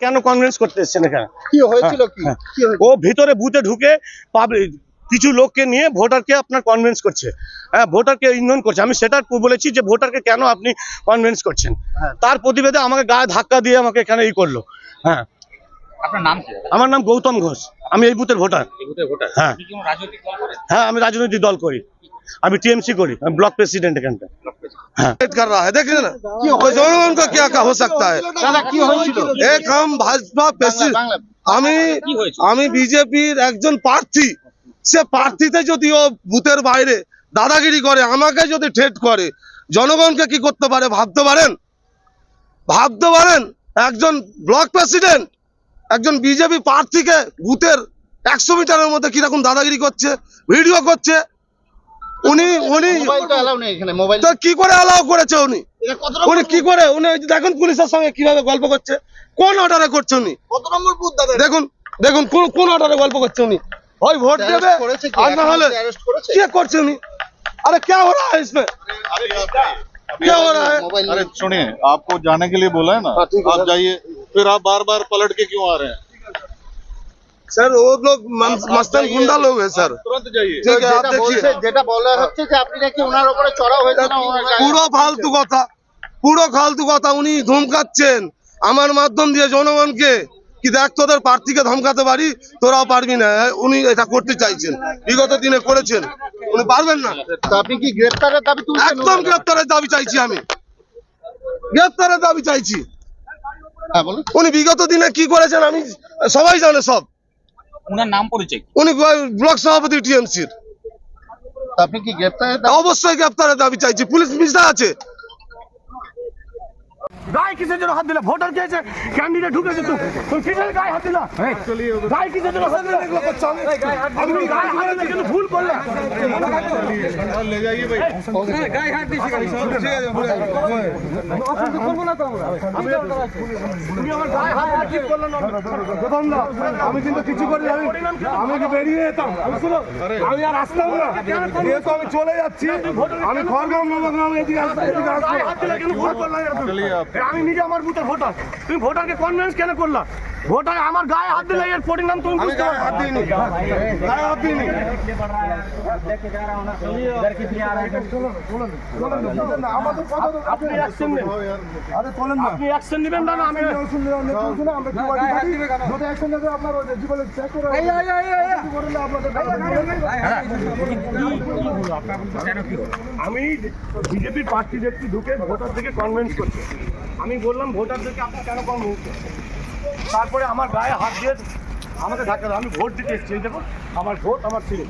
কেন কনভিন্স করতে এসছেন এখানে? কি হয়েছিল কি? হ্যাঁ। ও ভিতরে বুথে ঢুকে পাবলিক কিছু লোককে নিয়ে ভোটারকে আপনার কনভিন্স করছে। হ্যাঁ ভোটারকে ইগনোর করছে। আমি সেটা বলেছি যে ভোটারকে কেন আপনি কনভিন্স করছেন? হ্যাঁ। তার প্রতিবেদে আমাকে গায়ে ধাক্কা দিয়ে আমাকে এখানে ই করল। হ্যাঁ। আপনার নাম কি? আমার নাম গৌতম ঘোষ। আমি এই বুথের ভোটার। এই বুথের ভোটার। হ্যাঁ। হ্যাঁ আমি রাজনৈতিক দল করি। আমি টিএমসি করি আমি ব্লক প্রেসিডেন্ট এখানটা হ্যাঁ कर रहा है देखिए ना कोई जनगण का क्या क्या हो सकता है দাদা কি হয়েছিল एक हम भाजपा বাংলা প্রেসিডেন্ট বাংলা আমি কি হয়েছে আমি বিজেপির একজন প্রার্থী সে প্রার্থীতে যদি ও বুথের বাইরে দাদাগিরি করে আমাকে যদি ঠেট করে জনগণকে কি করতে পারে ভাবতে পারেন ভাবতে পারেন একজন ব্লক প্রেসিডেন্ট একজন বিজেপি প্রার্থীকে বুথের একশো মিটারের মধ্যে কিরকম দাদাগিরি করছে ভিডিও করছে উনি উনি মোবাইল তো এলাও নেই এখানে মোবাইল তো কি করে অ্যালাউ করেছে উনি এটা কত উনি নম্বর কি করে উনি ওই যে দেখুন পুলিশের সঙ্গে কিভাবে গল্প করছে কোন অর্ডারে করছে উনি কত নম্বর বুথ দাদা দেখুন দেখুন কোন কোন অর্ডারে গল্প করছে উনি ওই ভোট দেবে করেছে কি আর না হলে অ্যারেস্ট করেছে কে করছে উনি আরে क्या हो रहा है इसमें क्या हो रहा है মোবাইল अरे सुनिए आपको जाने के लिए बोला है ना हाँ, ठीक है, आप सर। जाइए फिर आप बार बार पलट के क्यों आ रहे हैं सर वो लोग मन- मस्तन गुंडा लोग हैं सर तुरंत जाइए ठीक है आप যেটা বলছে देखिए যেটা বলা হচ্ছে যে আপনি নাকি ওনার উপরে চড়াও হয়েছে না ওনার গায়ে- পুরো ফালতু কথা পুরো ফালতু কথা উনি ধমকাচ্ছেন আমার মাধ্যম দিয়ে জনগণকে কি দেখ তোদের প্রার্থীকে ধমকাতে পারি তোরাও পারবি না উনি এটা করতে চাইছেন বিগত দিনে করেছেন উনি পারবেন না তো আপনি কি গ্রেফতারের দাবি তুলছেন একদম গ্রেপ্তারের দাবি চাইছি আমি গ্রেপ্তারের দাবি চাইছি হ্যাঁ বলুন উনি বিগত দিনে কি করেছেন আমি সবাই জানে সব উনার নাম পরিচয় উনি ব্লক সভাপতি টিএমসির। আপনি কি গ্রেপ্তার অবশ্যই গ্রেপ্তারের দাবি চাইছি। পুলিশ মিশা আছে। গায়ে কিসের জন্য হাত দিলা ভোটার কে আছে ক্যান্ডিডেট ঢুকেছে তো তুমি কিসের গায়ে হাত দিলা গায়ে কিসের জন্য হাত দিলা এগুলো করছো আমি আমি গায়ে হাত দিলে কিন্তু ভুল করলে ले जाइए भाई তুমি আমার গায়ে হাত হাত ঠিক করলে না প্রথম না আমি কিন্তু কিছু করি আমি আমি কি বেরিয়ে যেতাম আমি শুনো আমি আর আসতাম না যেহেতু আমি চলে যাচ্ছি আমি খড়গাম নবগ্রাম এদিকে আসতাম এদিকে আসবো আমি নিজে আমার বুথের ভোটার তুমি ভোটারকে কনভিন্স কেন করলা? ভোটার আমার গায়ে হাত দিলে এর পরিণাম তুমি আমি গায়ে হাত দিইনি। গায়ে হাত দিইনি। আপনি অ্যাকশন নেন আরে না আপনি অ্যাকশন নেবেন না আমি শুনলে অনেক কিছু না আমরা কি যদি অ্যাকশন নেবে আপনার ওই জীবনে চেক করে এই এই এই এই আপনাদের আমি বিজেপির প্রার্থী দেখছি ঢুকে ভোটার থেকে কনভিন্স করছে। আমি বললাম ভোটারদেরকে আপনি কেন কনভিন্স করছেন? তারপরে আমার গায়ে হাত দিয়ে আমাকে ধাক্কা। আমি ভোট দিতে এসেছি দেখুন, আমার ভোট আমার ছেলে